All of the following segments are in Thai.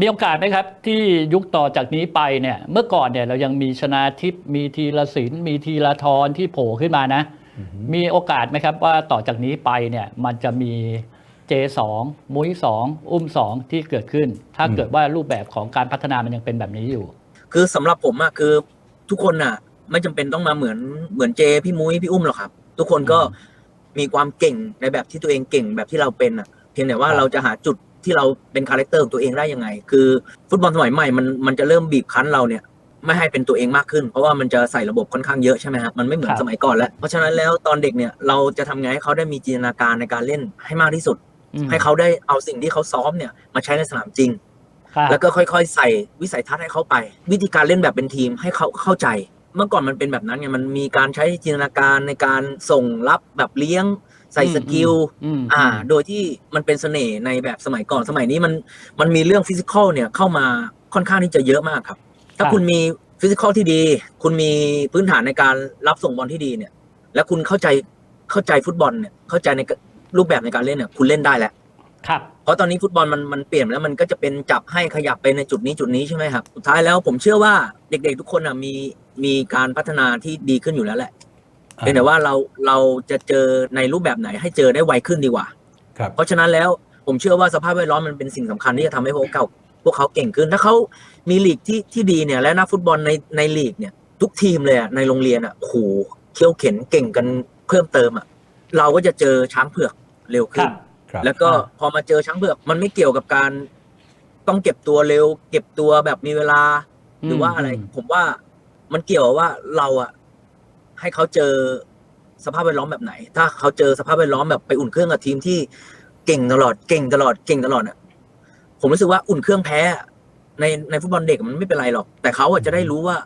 มีโอกาสไหมครับ ที่ยุคต่อจากนี้ไปเนี่ย เมื่อก่อนเนี่ยเรายังมีชนาทิพย์มีทีละศิลป์มีทีละทรที่โผล่ขึ้นมานะ มีโอกาสไหมครับว่าต่อจากนี้ไปเนี่ยมันจะมี J2 มุ้ย2อุ้ม2ที่เกิดขึ้น ถ้าอืมเกิดว่ารูปแบบของการพัฒนามันยังเป็นแบบนี้อยู่ คือสำหรับผมอะคือทุกคนอะไม่จำเป็นต้องมาเหมือนเหมือนเจพี่มุ้ยพี่อุ้มหรอกครับ ทุกคนก็มีความเก่งในแบบที่ตัวเองเก่งแบบที่เราเป็นอะเพียงแต่ว่าครับเราจะหาจุด ที่เราเป็นคาแรคเตอร์ของตัวเองได้ยังไง คือ ฟุตบอลสมัยใหม่มันมันจะเริ่มบีบคั้นเราเนี่ยไม่ให้เป็นตัวเองมากขึ้น เพราะว่ามันจะใส่ระบบค่อนข้างเยอะใช่ไหมครับมันไม่เหมือครันบสมัยก่อนแล้ว เพราะฉะนั้นแล้วตอนเด็กเนี่ยเราจะทำไงให้เขาได้มีจินตนาการในการเล่นให้มากที่สุดอืมให้เขาได้เอาสิ่งที่เขาซ้อมเนี่ยมาใช้ในสนามจริงครับแล้วก็ค่อยๆ ใส่วิสัยทัศน์ให้เขาไป วิธีการเล่นแบบเป็นทีมให้เขาเข้าใจ เมื่อก่อนมันเป็นแบบนั้นไงมันมีการใช้จินตนาการในการส่งรับแบบเลี้ยง ใส่สกิลอืมอ่า โดยที่มันเป็นเสน่ห์ในแบบสมัยก่อนสมัยนี้มันมันมีเรื่องฟิสิกอลเนี่ยเข้ามาค่อนข้างที่จะเยอะมากครับ ถ้าคุณมีฟิสิกอลที่ดี คุณมีพื้นฐานในการรับส่งบอลที่ดีเนี่ย แล้วคุณเข้าใจเข้าใจฟุตบอลเนี่ยเข้าใจในรูปแบบในการเล่นเนี่ยคุณเล่นได้แล้วครับเพราะตอนนี้ฟุตบอลมันมันเปลี่ยนแล้วมันก็จะเป็นจับให้ขยับไปในจุดนี้จุดนี้ใช่ไหมครับสุดท้ายแล้วผมเชื่อว่าเด็กๆทุกคนอะมีมีการพัฒนาที่ดีขึ้นอยู่แล้วแหละ เพียงแต่ว่าเราเราจะเจอในรูปแบบไหนให้เจอได้ไวขึ้นดีกว่า ครับ เพราะฉะนั้นแล้วผมเชื่อว่าสภาพแวดล้อมมันเป็นสิ่งสำคัญที่จะทำให้พวกเขาพวกเขาเก่งขึ้น ถ้าเขามีลีกที่ที่ดีเนี่ยและนักฟุตบอลในในลีกเนี่ย ทุกทีมเลยอะในโรงเรียนอะโอ้โหเขี้ยวเข็นเก่งกันเพิ่มเติมอะเราก็จะเจอช้างเผือกเร็วคขึ้รันบครับแล้วก็อ่าพอมาเจอช้างเผือกมันไม่เกี่ยวกับการต้องเก็บตัวเร็ว เก็บตัวแบบมีเวลา หรือว่าอะไรมผมว่ามันเกี่ยวว่าเราอะ ให้เขาเจอสภาพแวดล้อมแบบไหน ถ้าเขาเจอสภาพแวดล้อมแบบไปอุ่นเครื่องกับทีมที่เก่งตลอดเก่งตลอดเก่งตลอดอะผมรู้สึกว่าอุ่นเครื่องแพ้อะในในฟุตบอลเด็กมันไม่เป็นไรหรอก แต่เขาอะจะได้รู้ว่า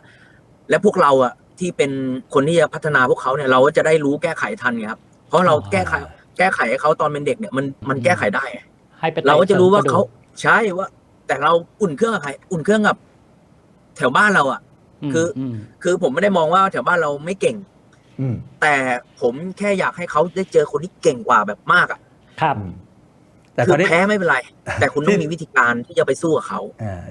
และพวกเราอะที่เป็นคนที่จะพัฒนาพวกเขาเนี่ย เราก็จะได้รู้แก้ไขทันไงครับ เพราะเราอ๋อแก้ไขแก้ไขให้เขาตอนเป็นเด็กเนี่ยมันมันแก้ไขได้ไงให้ไปเราก็จะรู้ว่าสมเขากะดูใช่ว่า แต่เราอุ่นเครื่องกับใครอุ่นเครื่องกับ แถวบ้านเราอะมคือมคือผมไม่ได้มองว่าแถวบ้านเราไม่เก่ง อืมแต่ผมแค่อยากให้เขาได้เจอคนที่เก่งกว่าแบบมากอะครับอืมแต่คืตออนนี้แพ้ไม่เป็นไร แต่คุณต้องมีวิธีการที่จะไปสู้กับเขา อ่า